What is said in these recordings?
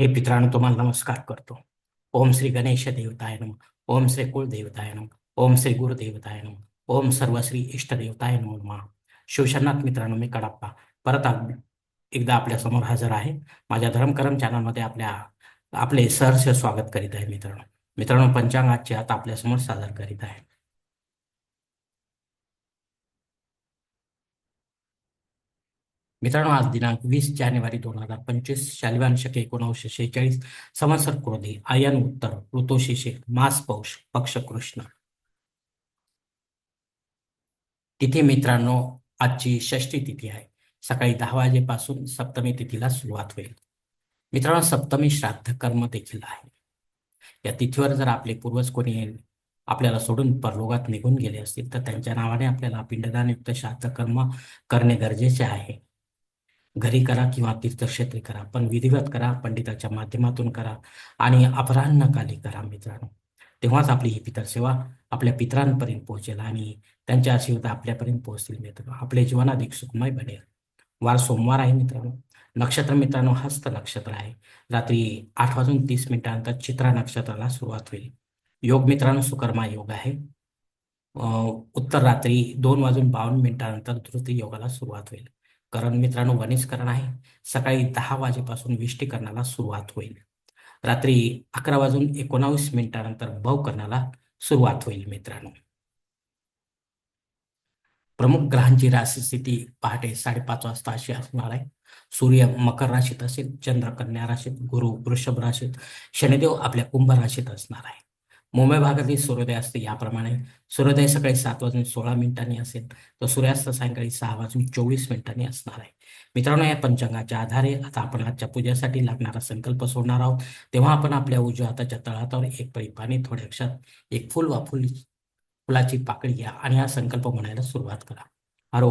हे पित्रांनो तुम्हाला नमस्कार करतो. ओम श्री गणेश देवताय नम. ओम श्री कुलदेवताय नम. ओम श्री गुरुदेवताय नम. ओम सर्व श्री इष्टदेवताय नम शिवशरनाथ मित्रांनो मी कडप्पा. परत एकदा आपल्यासमोर हजर आहे. माझ्या धर्मकरम चॅनलमध्ये आपल्या आपले सहर्ष स्वागत करीत आहे मित्रांनो. मित्रांनो पंचांगाचे आता आपल्यासमोर सादर करीत आहे. मित्रांनो आज दिनांक वीस जानेवारी दोन हजार पंचवीस शालिवान शके एकोणीसशे शेहेचाळीस संवत्सर क्रोधी आयन उत्तर ऋतुशिशे मास पौष पक्ष कृष्ण. तिथी मित्रांनो आजची षष्टी तिथी आहे. सकाळी दहा वाजेपासून सप्तमी तिथीला सुरुवात होईल. मित्रांनो सप्तमी श्राद्ध कर्म देखील आहे. या तिथीवर जर आपले पूर्वज कोणी आपल्याला सोडून परलोगात निघून गेले असतील तर त्यांच्या नावाने आपल्याला पिंडदानयुक्त श्राद्ध कर्म करणे गरजेचे आहे. घरी करा किंवा तीर्थक्षेत्री करा पण विधिवत करा पंडिताच्या माध्यमातून करा आणि अपराह्नकाली करा मित्रांनो. तेव्हाच आपली ही पितर सेवा आपल्या पितरांपर्यंत पोहोचेल आणि त्यांच्या आशीर्वाद आपल्यापर्यंत पोहोचतील मित्रांनो. आपले जीवन अधिक सुखमय बनेल वार सोमवार आहे मित्रांनो. नक्षत्र मित्रांनो हस्त नक्षत्र आहे. रात्री आठ वाजून तीस मिनिटानंतर चित्रा नक्षत्राला सुरुवात होईल. योग मित्रांनो सुकर्मा योग आहे. उत्तर रात्री दोन वाजून बावन्न मिनिटानंतर धृती योगाला सुरुवात होईल. करण मित्रांनो वनिष्करण आहे. सकाळी दहा वाजेपासून विष्टीकरणाला सुरुवात होईल. रात्री अकरा वाजून एकोणावीस मिनिटानंतर भवकरणाला सुरुवात होईल मित्रांनो. प्रमुख ग्रहांची राशी स्थिती पहाटे साडेपाच वाजता अशी असणार आहे. सूर्य मकर राशीत असेल चंद्र कन्या राशीत गुरु वृषभ राशीत शनिदेव आपल्या कुंभ राशीत असणार आहे. मुंबई भागातील सूर्योदय असते याप्रमाणे. सूर्योदय सकाळी सात वाजून सोळा मिनिटांनी असेल. तर सूर्यास्त सायंकाळी सहा वाजून चोवीस मिनिटांनी असणार आहे. मित्रांनो या पंचांगाच्या आधारे आता आपण आजच्या पूजेसाठी लागणारा संकल्प सोडणार आहोत. तेव्हा आपण आपल्या उजव्या हाताच्या तळातावर एक पळी पाणी थोड्या अक्षात एक फुल वा फुल फुलाची पाकळी घ्या आणि हा संकल्प म्हणायला सुरुवात करा. हर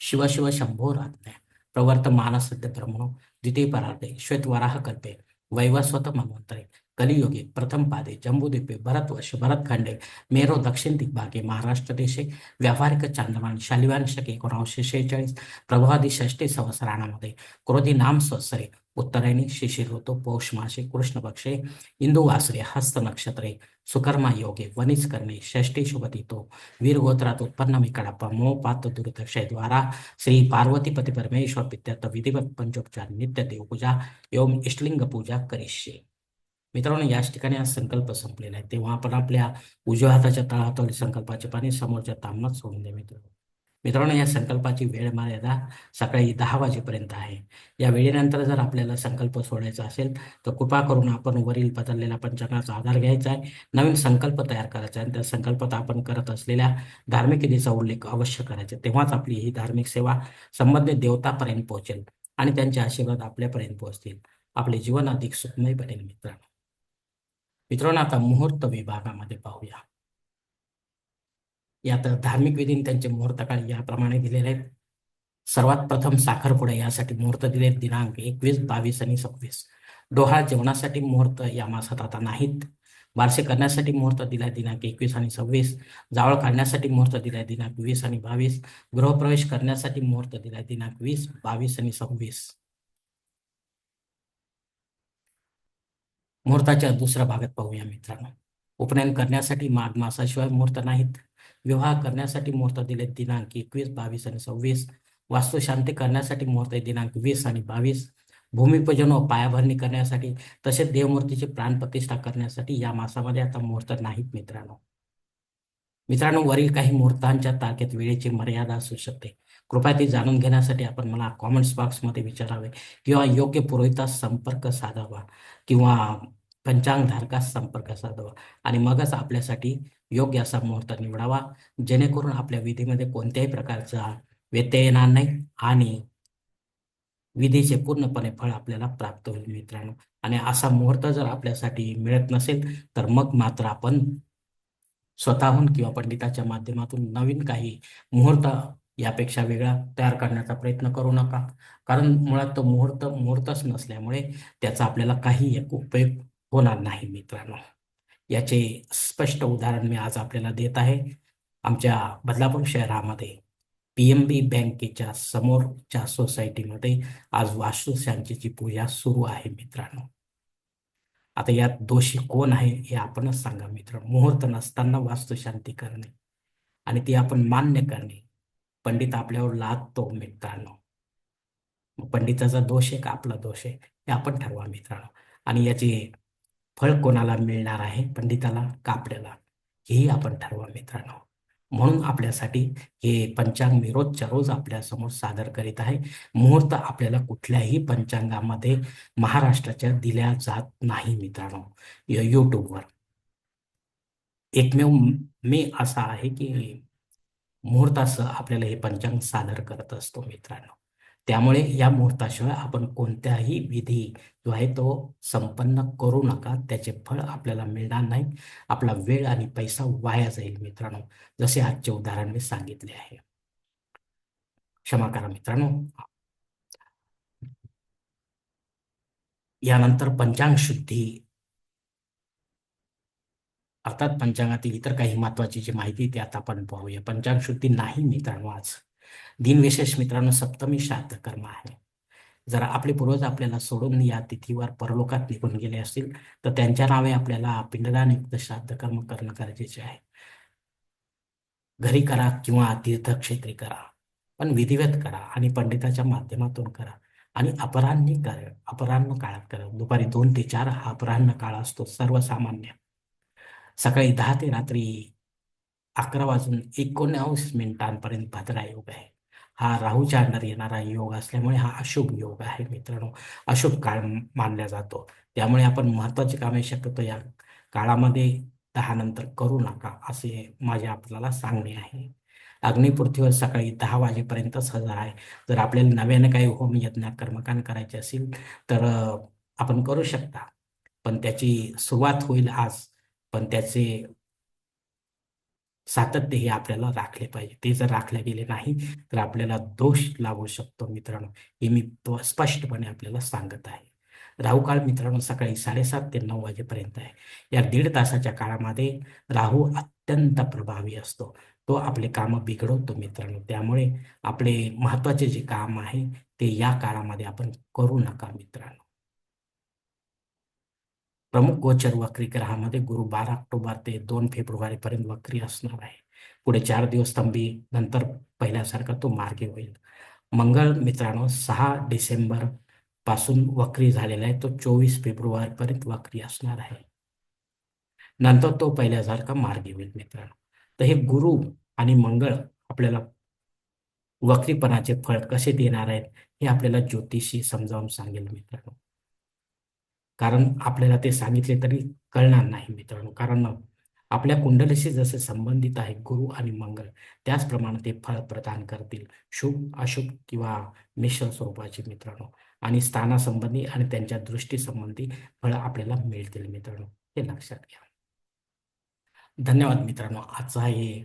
शिव शिव शंभो रात्र्या प्रवर्त मानसद्य ब्रह्मणो द्वितीय परार्धे श्वेत वराह कल्पे वैवस्वत मनवंतरे कलियुगे प्रथम पादे जम्बूद्वीपे भरतवर्ष भरतखंडे मेरो दक्षिण दिग्भागे महाराष्ट्र देशे व्यावहारिक चांद्रमान शालिवान शके एकोणावीसशे शेहेचाळीस प्रभादी षष्टी संवत्सराणामध्ये क्रोधी नाम संवत्सरे उत्तरायणी शिशिर ऋतू पौष मासे कृष्ण पक्षे इंदू वासरे हस्त नक्षत्रे सुकर्मा योगे वनिज करणे षष्टी शुभतितो वीरगोत्रात उत्पन्न मी मोपात मो द्वारा श्री पार्वतीपती परमेश्वर पित्यात विधिवत पंचोपचार नित्य देवपूजा एवं इष्टलिंग पूजा करिष्ये। मित्रांनो याच ठिकाणी हा संकल्प संपलेला आहे. तेव्हा आपण आपल्या उजव्या हाताच्या तळहातावरील संकल्पाचे पाणी समोरच्या तामणात सोडून द्या मित्र मित्रांनो या संकल्पाची वेळ मर्यादा सकाळी दहा वाजेपर्यंत आहे. या वेळेनंतर जर आपल्याला संकल्प सोडायचा असेल तर कृपा करून आपण वरील बदललेल्या पंचांगाचा आधार घ्यायचा आहे. नवीन संकल्प तयार करायचा आहे. आणि त्या संकल्पात आपण करत असलेल्या धार्मिक विधीचा उल्लेख अवश्य करायचा तेव्हाच आपली ही धार्मिक सेवा संबंधित देवतापर्यंत पोहोचेल आणि त्यांचे आशीर्वाद आपल्यापर्यंत पोहोचतील. आपले जीवन अधिक सुखमय बनेल मित्रांनो. मित्रांनो आता मुहूर्त विभागामध्ये पाहूया. यात धार्मिक विधी त्यांचे मुहूर्त काळ याप्रमाणे दिलेले आहेत. सर्वात प्रथम साखरपुडा यासाठी मुहूर्त दिले दिनांक एकवीस बावीस आणि सव्वीस. डोहाळ जेवणासाठी मुहूर्त या मासात आता नाहीत. बारसे करण्यासाठी मुहूर्त दिलाय दिनांक एकवीस आणि सव्वीस. जावळ काढण्यासाठी मुहूर्त दिलाय दिनांक वीस आणि बावीस. गृहप्रवेश करण्यासाठी मुहूर्त दिलाय दिनांक वीस बावीस आणि सव्वीस. मुहूर्ताच्या दुसऱ्या भागात पाहूया मित्रांनो. उपनयन करण्यासाठी माघ मासाशिवाय मुहूर्त नाहीत. विवाह करण्यासाठी मुहूर्त दिले दिनांक एकवीस बावीस आणि सव्वीस. वास्तुशांती करण्यासाठी मुहूर्त दिनांक वीस आणि बावीस. भूमिपूजन व पायाभरणी करण्यासाठी तसेच देवमूर्तीची प्राणप्रतिष्ठा करण्यासाठी या मासामध्ये आता मुहूर्त नाहीत मित्रांनो. मित्रांनो वरील काही मुहूर्तांच्या तारखेत वेळेची मर्यादा असू शकते. कृपया ती जाणून घेण्यासाठी आपण मला कॉमेंट्स बॉक्समध्ये विचारावे. किंवा योग्य पुरोहितास संपर्क साधावा. किंवा पंचांगधारकास संपर्क साधावा. आणि मगच आपल्यासाठी योग्य असा मुहूर्त निवडावा. जेणेकरून आपल्या विधीमध्ये कोणत्याही प्रकारचा व्यत्यय येणार नाही. आणि विधीचे पूर्णपणे फळ आपल्याला प्राप्त होईल मित्रांनो. आणि असा मुहूर्त जर आपल्यासाठी मिळत नसेल तर मग मात्र आपण स्वतःहून किंवा पंडिताच्या माध्यमातून नवीन काही मुहूर्त यापेक्षा वेगळा तयार करण्याचा प्रयत्न करू नका. कारण मुळात तो मुहूर्त मुहूर्तच नसल्यामुळे त्याचा आपल्याला काही एक उपयोग होणार नाही मित्रांनो. याचे स्पष्ट उदाहरण मी आज आपल्याला देत आहे. आमच्या बदलापूर शहरामध्ये पी एम बी बँकेच्या समोरच्या सोसायटीमध्ये आज वास्तुशांतीची पूजा सुरू आहे मित्रांनो. आता यात दोषी कोण आहे हे आपणच सांगा मित्र मुहूर्त नसताना वास्तुशांती करणे आणि ती आपण मान्य करणे पंडित आपल्यावर लादतो मित्रांनो पंडिताचा दोष आहे का आपला दोष आहे हे आपण ठरवा मित्रांनो. आणि याचे फळ कोणाला मिळणार आहे? पंडिताला का आपल्याला हेही आपण ठरवा मित्रांनो. म्हणून आपल्यासाठी हे पंचांग मी रोजच्या रोज आपल्यासमोर सादर करीत आहे. मुहूर्त आपल्याला कुठल्याही पंचांगामध्ये महाराष्ट्राच्या दिल्या जात नाही मित्रांनो. युट्यूबवर एकमेव मी असा आहे की मुहूर्तासह आपल्याला हे पंचांग सादर करत असतो मित्रांनो. त्यामुळे या मुहूर्ताशिवाय आपण कोणत्याही विधी जो आहे तो संपन्न करू नका. त्याचे फळ आपल्याला मिळणार नाही. आपला वेळ आणि पैसा वाया जाईल मित्रांनो. जसे आजचे उदाहरण मी सांगितले आहे. क्षमा करा मित्रांनो. यानंतर पंचांग शुद्धी अर्थात पंचांगातील इतर काही महत्वाची जी माहिती ती आता आपण पाहूया. पंचांग शुद्धी नाही मित्रांनो आज. दिनविशेष मित्रांनो सप्तमी श्राद्ध कर्म आहे. जर आपले पूर्वज आपल्याला सोडून या तिथीवर परलोकात निघून गेले असतील तर त्यांच्या नावे आपल्याला पिंडदान युक्त श्राद्ध कर्म करणं गरजेचे आहे. घरी करा किंवा तीर्थक्षेत्री करा पण विधिवत करा आणि पंडिताच्या माध्यमातून करा आणि अपराह्नी कर अपराह्न काळात करा. दुपारी दोन ते चार हा अपराह्न काळ असतो सर्वसामान्य. सकाळी दहा ते रात्री अकरा वाजून एकोणवीस मिनिटांपर्यंत भद्रा योग आहे. हा राहूच्या अंडर येणारा योग असल्यामुळे हा अशुभ योग आहे मित्रांनो. अशुभ काळ मानला जातो. त्यामुळे आपण महत्वाची कामे शक्यतो या काळामध्ये दहा नंतर करू नका असे माझे आपल्याला सांगणे आहे. अग्निपृथ्वीवर सकाळी दहा वाजेपर्यंतच हजर आहे. जर आपल्याला नव्याने काही होम यज्ञ कर्मकांड करायचे असेल तर आपण करू शकता. पण त्याची सुरुवात होईल आज. पण त्याचे सातत्य हे आपल्याला राखले पाहिजे. ते जर राखले गेले नाही तर आपल्याला दोष लागू शकतो मित्रांनो हे मी स्पष्टपणे आपल्याला सांगत आहे. राहू काळ मित्रांनो सकाळी साडेसात ते नऊ वाजेपर्यंत आहे. या दीड तासाच्या काळामध्ये राहू अत्यंत प्रभावी असतो. तो आपले काम बिघडवतो मित्रांनो. त्यामुळे आपले महत्त्वाचे जे काम आहे ते या काळामध्ये आपण करू नका मित्रांनो. प्रमुख गोचर वक्री ग्रहामध्ये गुरु बारा ऑक्टोबर ते दोन फेब्रुवारी पर्यंत वक्री असणार आहे. पुढे चार दिवस तंबी नंतर पहिल्यासारखा तो मार्गी होईल. मंगळ मित्रांनो सहा डिसेंबरपासून वक्री झालेला आहे. तो चोवीस फेब्रुवारी पर्यंत वक्री असणार आहे. नंतर तो पहिल्यासारखा मार्गी होईल मित्रांनो. तर हे गुरु आणि मंगळ आपल्याला वक्रीपणाचे फळ कसे देणार आहेत हे आपल्याला ज्योतिषी समजावून सांगेल मित्रांनो. कारण आपल्याला ते सांगितले तरी कळणार नाही मित्रांनो. कारण आपल्या कुंडलीशी जसे संबंधित आहे गुरु आणि मंगळ त्याचप्रमाणे ते फळ प्रदान करतील. शुभ अशुभ किंवा मिश्र स्वरूपाचे मित्रांनो. आणि स्थानासंबंधी आणि त्यांच्या दृष्टीसंबंधी फळ आपल्याला मिळतील मित्रांनो. हे लक्षात घ्या. धन्यवाद मित्रांनो. आजचा हे